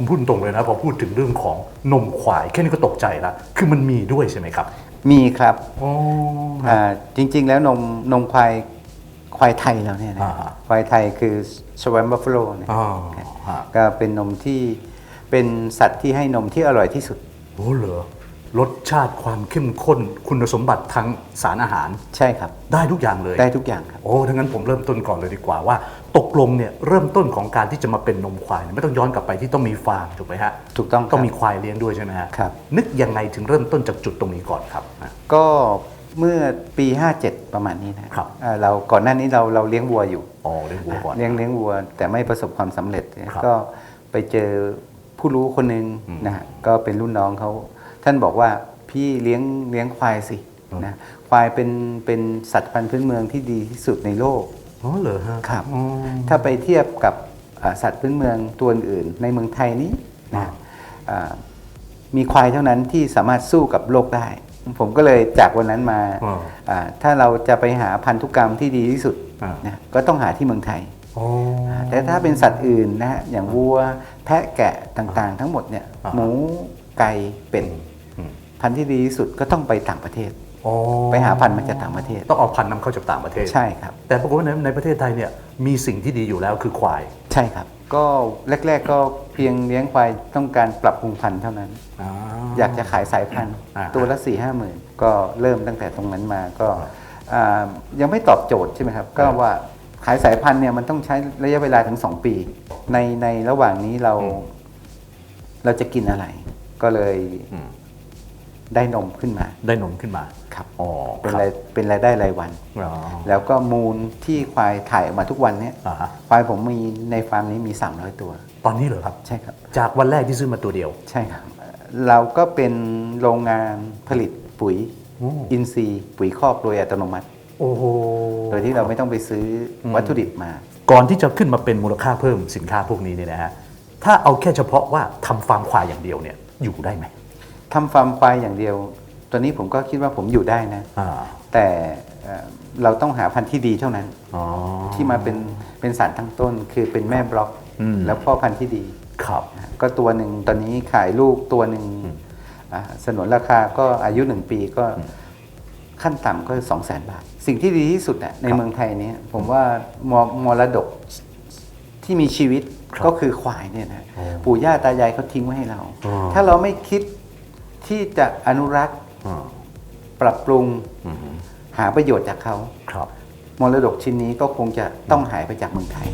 ผมพูดตรงเลยนะพอพูดถึงเรื่องของนมควายแค่นี้ก็ตกใจละคือมันมีด้วยใช่ไหมครับ มีครับอ๋ออ่าจริงๆ แล้วนมนมควายควายไทยเราเนี่ยนะอ่าฮะควายไทยคือ Swan Buffalo เนี่ยอ๋อฮะก็เป็นนมที่เป็นสัตว์ที่ให้นมที่อร่อยที่สุดโอ้เหรอ รสชาติความเข้มข้น คุณสมบัติทางสารอาหาร ใช่ครับ ได้ทุกอย่างเลย ได้ทุกอย่างครับ โอ้ทั้างนั้นผมเริ่มต้นก่อนเลยดีกว่าว่า ตกลงเนี่ยเริ่มต้นของการที่จะมาเป็นนมควายเนี่ยไม่ต้องย้อนกลับไปที่ต้องมีฟาร์มถูกไหมฮะถูกต้องครับต้องมีควายเลี้ยงด้วยใช่ไหมฮะครับ นึกยังไงถึงเริ่มต้นจากจุดตรงนี้ก่อนครับอะก็เมื่อปี 57 ประมาณนี้นะครับอ่าเราก่อนหน้านี้เราเราเลี้ยงวัวอยู่ อ๋อเลี้ยงวัวก่อน เลี้ยงเลี้ยงวัวแต่ไม่ประสบความสำเร็จ ครับก็ไปเจอผู้รู้คนหนึ่งอืมนะฮะก็เป็นรุ่นน้องเขา ท่านบอกว่าพี่เลี้ยงเลี้ยงควายสิอืมนะควายเป็นเป็นสัตว์พันธุ์พื้นเมืองที่ดีที่สุดในโลกอ๋อเหรอฮะครับอ๋อถ้าไปเทียบกับอ่าสัตว์พื้นเมืองตัวอื่นในเมืองไทยนี้นะอ่าอ่ามีควายเท่านั้นที่สามารถสู้กับโลกได้ ผมก็เลยจากวันนั้นมาอ่าอ่าถ้าเราจะไปหาพันธุกรรมที่ดีที่สุดอ่านนะก็ต้องหาที่เมืองไทยอ๋อแต่ถ้าเป็นสัตว์อื่นนะฮะอย่างวัวแพะแกะต่างๆ ทั้งหมดเนี่ยอ่าหมูไก่เป็ดอืม พันธุ์ที่ดีที่สุดก็ต้องไปต่างประเทศ อ๋อไปหาพันธุ์มาจากต่างประเทศ ต้องเอาพันธุ์นำเข้าจากต่างประเทศ ใช่ครับ แต่ปรากฏว่าในในประเทศไทยเนี่ยมีสิ่งที่ดีอยู่แล้วคือควายใช่ครับ ก็แรก ๆ ก็เพียงเลี้ยงควายต้องการปรับปรุงพันธุ์เท่านั้นอยากจะขายสายพันธุ์อ่าตัวละสี่ห้าหมื่นก็เริ่มตั้งแต่ตรงนั้นมาก็อ่ายังไม่ตอบโจทย์ใช่ไหมครับ ก็ว่าขายสายพันธุ์เนี่ยมันต้องใช้ระยะเวลาถึง 2 ปี ในในระหว่างนี้เรา อืมเราจะกินอะไร ก็เลยอืม ได้นมขึ้นมาได้นมขึ้นมาครับอ๋อเป็นครับรายเป็นรายได้รายวัน อ๋อ แล้วก็มูลที่ควายถ่ายออกมาทุกวันเนี่ยอ่าฮะ ควายผมมีในฟาร์มนี้มี 300 ตัว ตอนนี้เหรอครับ ใช่ครับ จากวันแรกที่ซื้อมาตัวเดียว ใช่ครับ เราก็เป็นโรงงานผลิตปุ๋ยโอ้ อินทรีย์ปุ๋ยคอกโดยอัตโนมัติ โอ้โหโดยที่เราไม่ต้องไปซื้ออมวัตถุดิบมา ก่อนที่จะขึ้นมาเป็นมูลค่าเพิ่มสินค้าพวกนี้เนี่ยนะฮะถ้าเอาแค่เฉพาะว่าทำฟาร์มควายอย่างเดียวเนี่ยอยู่ได้ไหม ทำฟาร์มควายอย่างเดียว ตอนนี้ผมก็คิดว่าผมอยู่ได้นะ อ่าแต่เอ่อเราต้องหาพันธุ์ที่ดีเท่านั้น อ๋อ ที่มาเป็นเป็นสารตั้งต้น คือเป็นแม่บล็อก อืม แล้วพ่อพันธุ์ที่ดี ครับนะก็ตัวหนึ่งตอนนี้ขายลูกตัวหนึ่งอืมอ่าสนวนราคาก็อายุหนึ่งปีก็ขั้นต่ำก็สองแสนบาท สิ่งที่ดีที่สุดอะในเมืองไทยเนี้ผมว่ามรมรดกที่มีชีวิตครับก็คือควายเนี่ยนะอ๋อปู่ย่าตายายเขาทิ้งไว้ให้เรา อ๋อถ้าเราไม่คิด ที่จะอนุรักษ์อ่าปรับปรุงอืมหาประโยชน์จากเขา ครับ มรดกชิ้นนี้ก็คงจะต้องหายไปจากเมืองไทย